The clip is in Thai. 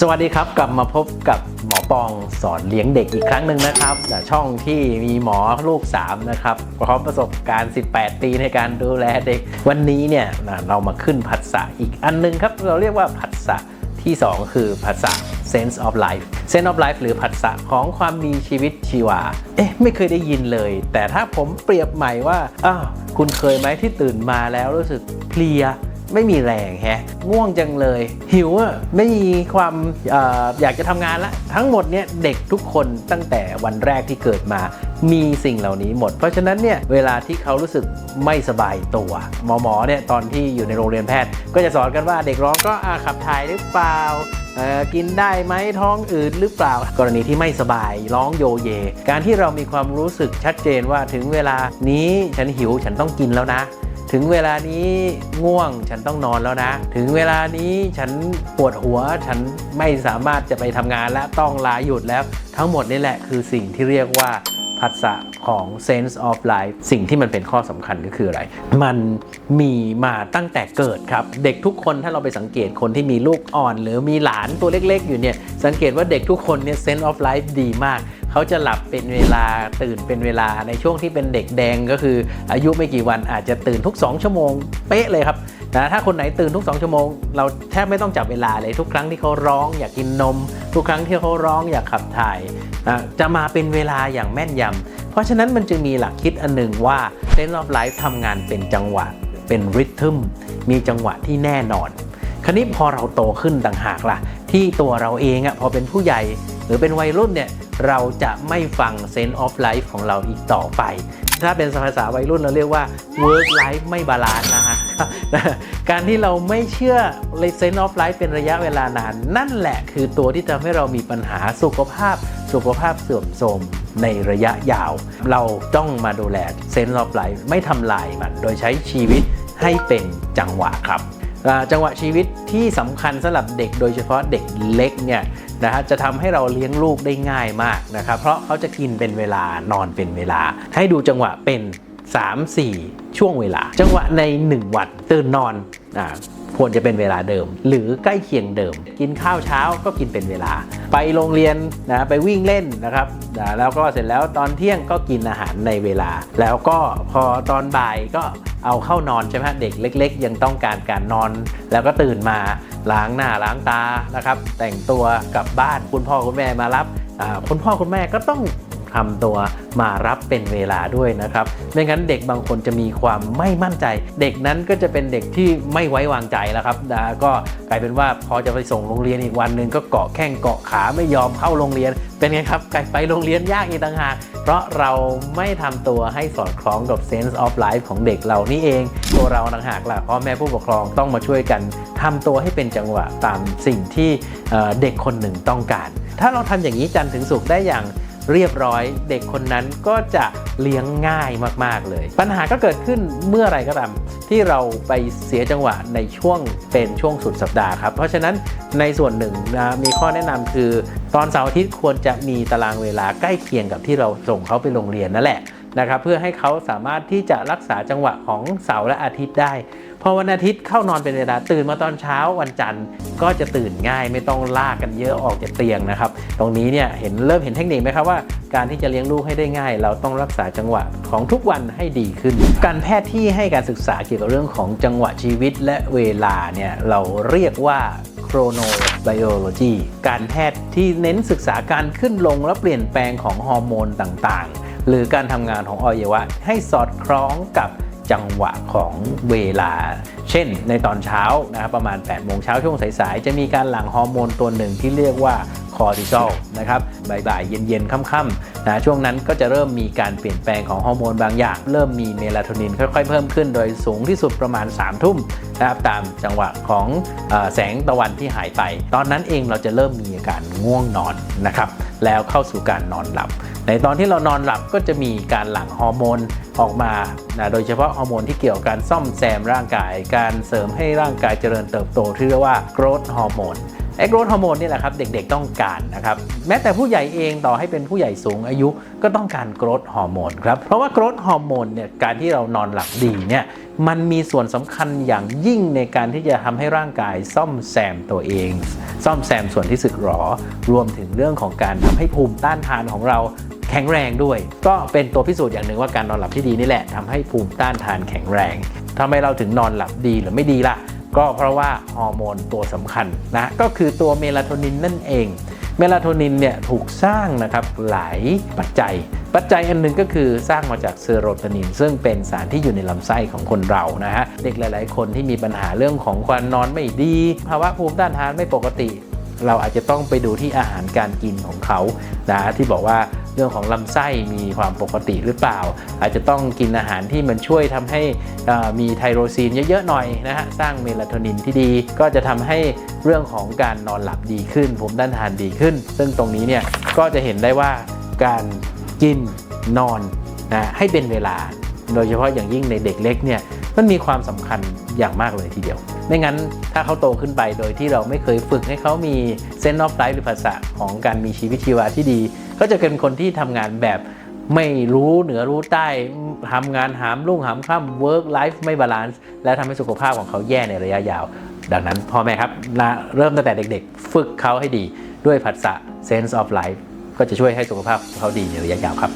สวัสดีครับกลับมาพบกับหมอปองสอนเลี้ยงเด็กอีกครั้งหนึ่งนะครับจากช่องที่มีหมอลูก 3 นะครับพร้อมประสบการณ์ 18 ปีในการดูแลเด็ก วันนี้เนี่ยเรามาขึ้นผัสสะอีกอันหนึงครับ เราเรียกว่าผัสสะที่ 2 คือผัสสะ sense of life sense of life หรือผัสสะของความมีชีวิตชีวา เอ๊ะ ไม่เคยได้ยินเลย แต่ถ้าผมเปรียบใหม่ว่าอ้าวคุณเคยไหมที่ตื่นมาแล้วรู้สึกเพลีย ไม่มีแรงแฮะง่วงจังเลย หิวอะไม่มีความออยากจะทำงานละ ทั้งหมดเนี่ยเด็กทุกคนตั้งแต่วันแรกที่เกิดมา มีสิ่งเหล่านี้หมด เพราะฉะนั้นเนี่ยเวลาที่เขารู้สึกไม่สบายตัว หมอหมอเนี่ยตอนที่อยู่ในโรงเรียนแพทย์ ก็จะสอนกันว่าเด็กร้องก็ขับถ่ายหรือเปล่ากินได้ไหมท้องอืดหรือเปล่า กรณีที่ไม่สบายร้องโยเย การที่เรามีความรู้สึกชัดเจนว่าถึงเวลานี้ฉันหิวฉันต้องกินแล้วนะ ถึงเวลานี้ง่วงฉันต้องนอนแล้วนะ ถึงเวลานี้ฉันปวดหัวฉันไม่สามารถจะไปทำงานและต้องลาหยุดแล้ว ทั้งหมดนี่แหละคือสิ่งที่เรียกว่าผัสสะของ sense of life สิ่งที่มันเป็นข้อสำคัญก็คืออะไร มันมีมาตั้งแต่เกิดครับ เด็กทุกคนถ้าเราไปสังเกตคนที่มีลูกอ่อน หรือมีหลานตัวเล็กๆ อยู่เนี่ย สังเกตว่าเด็กทุกคนเนี่ย sense of life ดีมาก เขาจะหลับเป็นเวลาตื่นเป็นเวลาในช่วงที่เป็นเด็กแดงก็คือ อายุไม่กี่วันอาจจะตื่นทุก 2 ชั่วโมงเป๊ะเลยครับนะถ้าคนไหนตื่นทุก 2 ชั่วโมง เราแทบไม่ต้องจับเวลาเลยทุกครั้งที่เขาร้องอยากกินนม ทุกครั้งที่เขาร้องอยากขับถ่ายนะจะมาเป็นเวลาอย่างแม่นยำเพราะฉะนั้นมันจึงมีหลักคิดอันหนึ่งว่าเ e น s อ of Life ทำงานเป็นจังหวะเป็นริทึมมีจังหวะที่แน่นอนคราวนี้พอเราโตขึ้นต่างหากล่ะ ที่ตัวเราเองอะพอเป็นผู้ใหญ่หรือเป็นวัยรุ่นเนี่ย เราจะไม่ฟัง sense of life ของเราอีกต่อไป ถ้าเป็นภาษาวัยรุ่นเราเรียกว่า work life ไม่บาลานซ์นะฮะ การที่เราไม่เชื่อ sense of life เป็นระยะเวลานาน นั่นแหละคือตัวที่ทำให้เรามีปัญหาสุขภาพ สุขภาพเสื่อมโทรมในระยะยาว เราต้องมาดูแล sense of life ไม่ทำลายมัน โดยใช้ชีวิตให้เป็นจังหวะครับจังหวะชีวิตที่สำคัญสำหรับเด็กโดยเฉพาะเด็กเล็กเนี่ย นะฮะจะทำให้เราเลี้ยงลูกได้ง่ายมากนะครับ เพราะเขาจะกินเป็นเวลานอนเป็นเวลา ให้ดูจังหวะเป็น 3-4 ช่วงเวลา จังหวะใน 1 วันตื่นนอนอ่า ควรจะเป็นเวลาเดิม หรือใกล้เคียงเดิม กินข้าวเช้าก็กินเป็นเวลา ไปโรงเรียนนะไปวิ่งเล่นนะครับแล้วก็เสร็จแล้วตอนเที่ยงก็กินอาหารในเวลา แล้วก็พอตอนบ่ายก็เอาเข้านอนใช่ไหมเด็กเล็ก ๆ ยังต้องการการนอน แล้วก็ตื่นมาล้างหน้าล้างตานะครับ แต่งตัวกลับบ้านคุณพ่อคุณแม่มารับคุณพ่อคุณแม่ก็ต้อง ทำตัวมารับเป็นเวลาด้วยนะครับไม่งั้นเด็กบางคนจะมีความไม่มั่นใจ เด็กนั้นก็จะเป็นเด็กที่ไม่ไว้วางใจแล้วครับนะก็กลายเป็นว่าพอจะไปส่งโรงเรียนอีกวันหนึ่งก็เกาะแข้งเกาะขาไม่ยอมเข้าโรงเรียน เป็นไงครับกลายไปโรงเรียนยากอีกต่างหากเพราะเราไม่ทำตัวให้สอดคล้องกับ sense of life ของเด็กเรานี่เองตัวเราต่างหากล่ะพ่อแม่ผู้ปกครองต้องมาช่วยกันทำตัวให้เป็นจังหวะตามสิ่งที่เด็กคนหนึ่งต้องการ ถ้าเราทำอย่างนี้จันถึงสุขได้อย่าง เรียบร้อย เด็กคนนั้นก็จะเลี้ยงง่ายมาก ๆ เลย ปัญหาก็เกิดขึ้นเมื่อไรก็ตามที่เราไปเสียจังหวะในช่วงเป็นช่วงสุดสัปดาห์ครับ เพราะฉะนั้นในส่วนหนึ่งนะมีข้อแนะนำคือ ตอนเสาร์อาทิตย์ควรจะมีตารางเวลาใกล้เคียงกับที่เราส่งเขาไปโรงเรียนนั่นแหละ นะครับเพื่อให้เขาสามารถที่จะรักษาจังหวะของเสาร์และอาทิตย์ได้ พอวันอาทิตย์เข้านอนเป็นเวลาตื่นมาตอนเช้าวันจันทร์ก็จะตื่นง่ายไม่ต้องลากกันเยอะออกจากเตียงนะครับ ตรงนี้เนี่ยเห็นเริ่มเห็นเทคนิคไหมครับว่า การที่จะเลี้ยงลูกให้ได้ง่าย เราต้องรักษาจังหวะของทุกวันให้ดีขึ้น การแพทย์ที่ให้การศึกษาเกี่ยวกับเรื่องของจังหวะชีวิตและเวลาเนี่ยเราเรียกว่า chronobiology การแพทย์ที่เน้นศึกษาการขึ้นลงและเปลี่ยนแปลงของฮอร์โมนต่างๆ หรือการทำงานของอวัยวะ ให้สอดคล้องกับจังหวะของเวลา เช่น ในตอนเช้านะครับประมาณ 8 โมงเช้าช่วงสายๆ จะมีการหลั่งฮอร์โมนตัวหนึ่งที่เรียกว่าคอร์ติซอลนะครับบ่ายๆ เย็นๆ ค่ำๆนะช่วงนั้นก็จะเริ่มมีการเปลี่ยนแปลงของฮอร์โมนบางอย่าง เริ่มมีเมลาโทนินค่อยๆ เพิ่มขึ้น โดยสูงที่สุดประมาณ 3 ทุ่มนะครับตามจังหวะของอแสงตะวันที่หายไป ตอนนั้นเองเราจะเริ่มมีอาการง่วงนอนนะครับแล้วเข้าสู่การนอนหลับ ในตอนที่เรานอนหลับก็จะมีการหลั่งฮอร์โมนออกมานะโดยเฉพาะฮอร์โมนที่เกี่ยวกับการซ่อมแซมร่างกาย การเสริมให้ร่างกายเจริญเติบโตที่เรียกว่าโกรทฮอร์โมน เอ็กรทฮอร์โมนนี่แหละครับเด็กๆต้องการนะครับแม้แต่ผู้ใหญ่เองต่อให้เป็นผู้ใหญ่สูงอายุก็ต้องการโกรทฮอร์โมนครับเพราะว่าโกรทฮอร์โมนเนี่ยการที่เรานอนหลับดีเนี่ยมันมีส่วนสำคัญอย่างยิ่งในการที่จะทำให้ร่างกายซ่อมแซมตัวเอง ซ่อมแซมส่วนที่สึกหรอ รวมถึงเรื่องของการทำให้ภูมิต้านทานของเราแข็งแรงด้วย ก็เป็นตัวพิสูจน์อย่างหนึ่งว่าการนอนหลับที่ดีนี่แหละทำให้ภูมิต้านทานแข็งแรงทำไมเราถึงนอนหลับดีหรือไม่ดีล่ะ ก็เพราะว่าฮอร์โมนตัวสำคัญนะก็คือตัวเมลาโทนินนั่นเอง เมลาโทนินเนี่ยถูกสร้างนะครับหลายปัจจัย ปัจจัยอันหนึ่งก็คือสร้างมาจากเซโรโทนิน ซึ่งเป็นสารที่อยู่ในลำไส้ของคนเรานะฮะเด็กหลาย ๆ คนที่มีปัญหาเรื่องของการนอนไม่ดี ภาวะภูมิต้านทานไม่ปกติ เราอาจจะต้องไปดูที่อาหารการกินของเขานะที่บอกว่า เรื่องของลำไส้มีความปกติหรือเปล่า อาจจะต้องกินอาหารที่มันช่วยทำให้มีไทโรซีนเยอะๆหน่อยนะฮะสร้างเมลาโทนินที่ดี ก็จะทำให้เรื่องของการนอนหลับดีขึ้นภูมิต้านทานดีขึ้น ซึ่งตรงนี้เนี่ยก็จะเห็นได้ว่าการกินนอนนะให้เป็นเวลา โดยเฉพาะอย่างยิ่งในเด็กเล็กเนี่ยมันมีความสำคัญอย่างมากเลยทีเดียว ไม่งั้นถ้าเขาโตขึ้นไปโดยที่เราไม่เคยฝึกให้เขามีเซนต์ออฟไลฟ์หรือภาษาของการมีชีวิตชีวาที่ดี ก็จะเป็นคนที่ทำงานแบบไม่รู้เหนือรู้ใต้ทำงานหามรุ่งหามค่ำ work life ไม่บาลานซ์และทำให้สุขภาพของเขาแย่ในระยะยาว ดังนั้นพ่อแม่ครับนะเริ่มตั้งแต่เด็กๆ ฝึกเขาให้ดีด้วยภาษา sense of life ก็จะช่วยให้สุขภาพเขาดีในระยะยาวครับ